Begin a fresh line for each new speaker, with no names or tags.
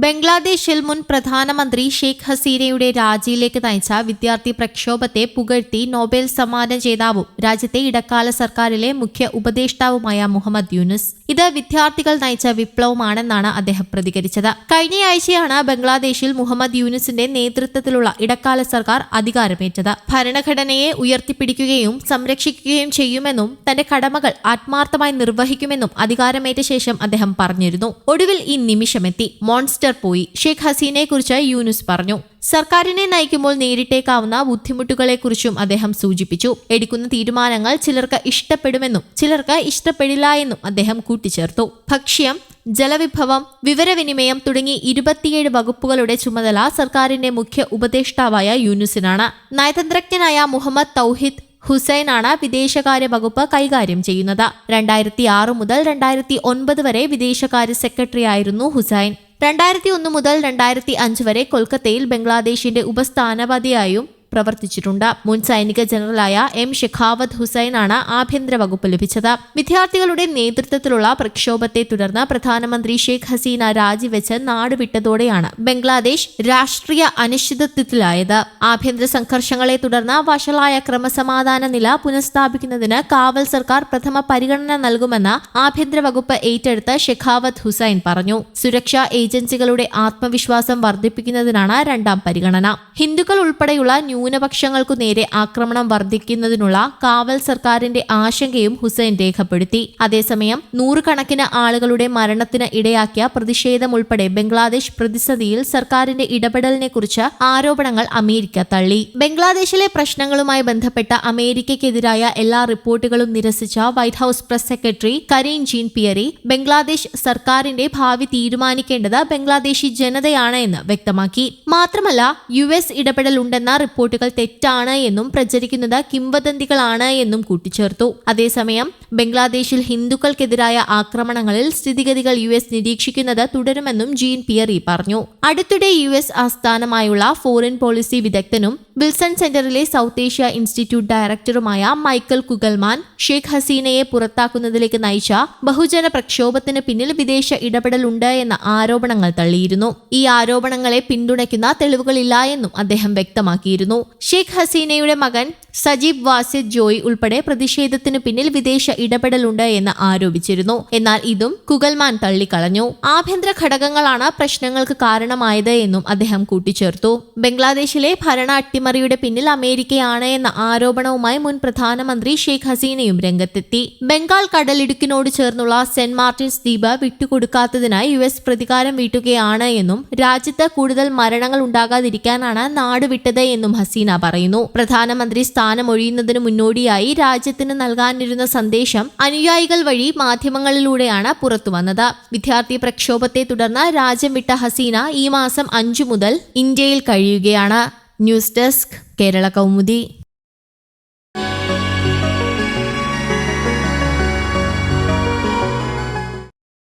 ബംഗ്ലാദേശിൽ മുൻ പ്രധാനമന്ത്രി ഷെയ്ഖ് ഹസീനയുടെ രാജിയിലേക്ക് നയിച്ച വിദ്യാർത്ഥി പ്രക്ഷോഭത്തെ പുകഴ്ത്തി നോബൽ സമ്മാന ജേതാവും രാജ്യത്തെ ഇടക്കാല സർക്കാരിലെ മുഖ്യ ഉപദേഷ്ടാവുമായ മുഹമ്മദ് യൂനുസ്. ഇത് വിദ്യാർത്ഥികൾ നയിച്ച വിപ്ലവമാണെന്നാണ് അദ്ദേഹം പ്രതികരിച്ചത്. കഴിഞ്ഞയാഴ്ചയാണ് ബംഗ്ലാദേശിൽ മുഹമ്മദ് യൂനുസിന്റെ നേതൃത്വത്തിലുള്ള ഇടക്കാല സർക്കാർ അധികാരമേറ്റത്. ഭരണഘടനയെ ഉയർത്തിപ്പിടിക്കുകയും സംരക്ഷിക്കുകയും ചെയ്യുമെന്നും തന്റെ കടമകൾ ആത്മാർത്ഥമായി നിർവഹിക്കുമെന്നും അധികാരമേറ്റ ശേഷം അദ്ദേഹം പറഞ്ഞിരുന്നു. ഒടുവിൽ ഈ നിമിഷമെത്തി. മോൺസ്റ്റർ പോയി. ഷെയ്ഖ് ഹസീനയെക്കുറിച്ച് യൂനുസ് പറഞ്ഞു. സർക്കാരിനെ നയിക്കുമ്പോൾ നേരിട്ടേക്കാവുന്ന ബുദ്ധിമുട്ടുകളെക്കുറിച്ചും അദ്ദേഹം സൂചിപ്പിച്ചു. എടുക്കുന്ന തീരുമാനങ്ങൾ ചിലർക്ക് ഇഷ്ടപ്പെടുമെന്നും ചിലർക്ക് ഇഷ്ടപ്പെടില്ല എന്നും അദ്ദേഹം കൂട്ടിച്ചേർത്തു. ഭക്ഷ്യം ജലവിഭവം വിവരവിനിമയം തുടങ്ങി ഇരുപത്തിയേഴ് വകുപ്പുകളുടെ ചുമതല സർക്കാരിന്റെ മുഖ്യ ഉപദേഷ്ടാവായ യൂനുസിനാണ്. നയതന്ത്രജ്ഞനായ മുഹമ്മദ് തൗഹിദ് ഹുസൈനാണ് വിദേശകാര്യ വകുപ്പ് കൈകാര്യം ചെയ്യുന്നത്. രണ്ടായിരത്തി ആറ് മുതൽ രണ്ടായിരത്തി ഒൻപത് വരെ വിദേശകാര്യ സെക്രട്ടറി ആയിരുന്നു ഹുസൈൻ. രണ്ടായിരത്തി ഒന്ന് മുതൽ രണ്ടായിരത്തി അഞ്ച് വരെ കൊൽക്കത്തയിൽ ബംഗ്ലാദേശിന്റെ ഉപസ്ഥാനപതിയായും പ്രവർത്തിച്ചിട്ടുണ്ട്. മുൻ സൈനിക ജനറലായ എം ഷെഖാവത്ത് ഹുസൈനാണ് ആഭ്യന്തര വകുപ്പ് ലഭിച്ചത്. വിദ്യാർത്ഥികളുടെ നേതൃത്വത്തിലുള്ള പ്രക്ഷോഭത്തെ തുടർന്ന് പ്രധാനമന്ത്രി ഷെയ്ഖ് ഹസീന രാജിവെച്ച് നാടുവിട്ടതോടെയാണ് ബംഗ്ലാദേശ് രാഷ്ട്രീയ അനിശ്ചിതത്വത്തിലായത്. ആഭ്യന്തര സംഘർഷങ്ങളെ തുടർന്ന് വഷളായ ക്രമസമാധാന നില പുനഃസ്ഥാപിക്കുന്നതിന് കാവൽ സർക്കാർ പ്രഥമ പരിഗണന നൽകുമെന്ന് ആഭ്യന്തര വകുപ്പ് ഏറ്റെടുത്ത ഷെഖാവത്ത് ഹുസൈൻ പറഞ്ഞു. സുരക്ഷാ ഏജൻസികളുടെ ആത്മവിശ്വാസം വർദ്ധിപ്പിക്കുന്നതിനാണ് രണ്ടാം പരിഗണന. ഹിന്ദുക്കൾ ഉൾപ്പെടെയുള്ള ന്യൂനപക്ഷങ്ങൾക്കു നേരെ ആക്രമണം വർദ്ധിക്കുന്നതിനുള്ള കാവൽ സർക്കാരിന്റെ ആശങ്കയും ഹുസൈൻ രേഖപ്പെടുത്തി. അതേസമയം നൂറുകണക്കിന് ആളുകളുടെ മരണത്തിന് ഇടയാക്കിയ പ്രതിഷേധമുൾപ്പെടെ ബംഗ്ലാദേശ് പ്രതിസന്ധിയിൽ സർക്കാരിന്റെ ഇടപെടലിനെ കുറിച്ച് ആരോപണങ്ങൾ അമേരിക്ക തള്ളി. ബംഗ്ലാദേശിലെ പ്രശ്നങ്ങളുമായി ബന്ധപ്പെട്ട അമേരിക്കയ്ക്കെതിരായ എല്ലാ റിപ്പോർട്ടുകളും നിരസിച്ച White House press secretary Karine Jean Pierre Bangladesh സർക്കാരിന്റെ ഭാവി തീരുമാനിക്കേണ്ടത് ബംഗ്ലാദേശി ജനതയാണ് എന്ന് വ്യക്തമാക്കി. മാത്രമല്ല യു എസ് ഇടപെടൽ ഉണ്ടെന്ന റിപ്പോർട്ടുകൾ തെറ്റാണ് എന്നും പ്രചരിക്കുന്നത് കിംവദന്തികളാണ് എന്നും കൂട്ടിച്ചേർത്തു. അതേസമയം ബംഗ്ലാദേശിൽ ഹിന്ദുക്കൾക്കെതിരായ ആക്രമണങ്ങളിൽ സ്ഥിതിഗതികൾ യു എസ് നിരീക്ഷിക്കുന്നത് തുടരുമെന്നും ജീൻ പിയറി പറഞ്ഞു. അടുത്തിടെ യു എസ് ആസ്ഥാനമായുള്ള ഫോറിൻ പോളിസി വിദഗ്ധനും വിൽസൺ സെന്ററിലെ സൗത്ത് ഏഷ്യ ഇൻസ്റ്റിറ്റ്യൂട്ട് ഡയറക്ടറുമായ മൈക്കൽ കുഗൽമാൻ ഷെയ്ഖ് ഹസീനയെ പുറത്താക്കുന്നതിലേക്ക് നയിച്ച ബഹുജന പ്രക്ഷോഭത്തിന് പിന്നിൽ വിദേശ ഇടപെടലുണ്ട് എന്ന ആരോപണങ്ങൾ തള്ളിയിരുന്നു. ഈ ആരോപണങ്ങളെ പിന്തുണയ്ക്കുന്ന തെളിവുകളില്ല എന്നും അദ്ദേഹം വ്യക്തമാക്കിയിരുന്നു. ഷെയ്ഖ് ഹസീനയുടെ മകൻ സജീബ് വാസിദ് ജോയ് ഉൾപ്പെടെ പ്രതിഷേധത്തിന് പിന്നിൽ വിദേശ ഇടപെടലുണ്ട് എന്ന് ആരോപിച്ചിരുന്നു. എന്നാൽ ഇതും കുഗൽമാൻ തള്ളിക്കളഞ്ഞു. ആഭ്യന്തര ഘടകങ്ങളാണ് പ്രശ്നങ്ങൾക്ക് കാരണമായത് എന്നും അദ്ദേഹം കൂട്ടിച്ചേർത്തു. ബംഗ്ലാദേശിലെ ഭരണ അട്ടിമറിയുടെ പിന്നിൽ അമേരിക്കയാണ് എന്ന ആരോപണവുമായി മുൻ പ്രധാനമന്ത്രി ഷെയ്ഖ് ഹസീനയും രംഗത്തെത്തി. ബംഗാൾ കടലിടുക്കിനോട് ചേർന്നുള്ള സെന്റ് മാർട്ടിൻസ് ദ്വീപ് വിട്ടുകൊടുക്കാത്തതിനായി യു എസ് പ്രതികാരം വീട്ടുകയാണ് എന്നും രാജ്യത്ത് കൂടുതൽ മരണങ്ങൾ ഉണ്ടാകാതിരിക്കാനാണ് നാട് വിട്ടത് എന്നും ഹസീന പറയുന്നു. പ്രധാനമന്ത്രി സ്ഥാനം സ്ഥാനമൊഴിയുന്നതിന് മുന്നോടിയായി രാജ്യത്തിന് നൽകാനിരുന്ന സന്ദേശം അനുയായികൾ വഴി മാധ്യമങ്ങളിലൂടെയാണ് പുറത്തുവന്നത് വിദ്യാർത്ഥി പ്രക്ഷോഭത്തെ തുടർന്ന് രാജ്യം വിട്ട ഹസീന ഈ മാസം അഞ്ചു മുതൽ ഇന്ത്യയിൽ കഴിയുകയാണ്. News desk Kerala Kaumudi.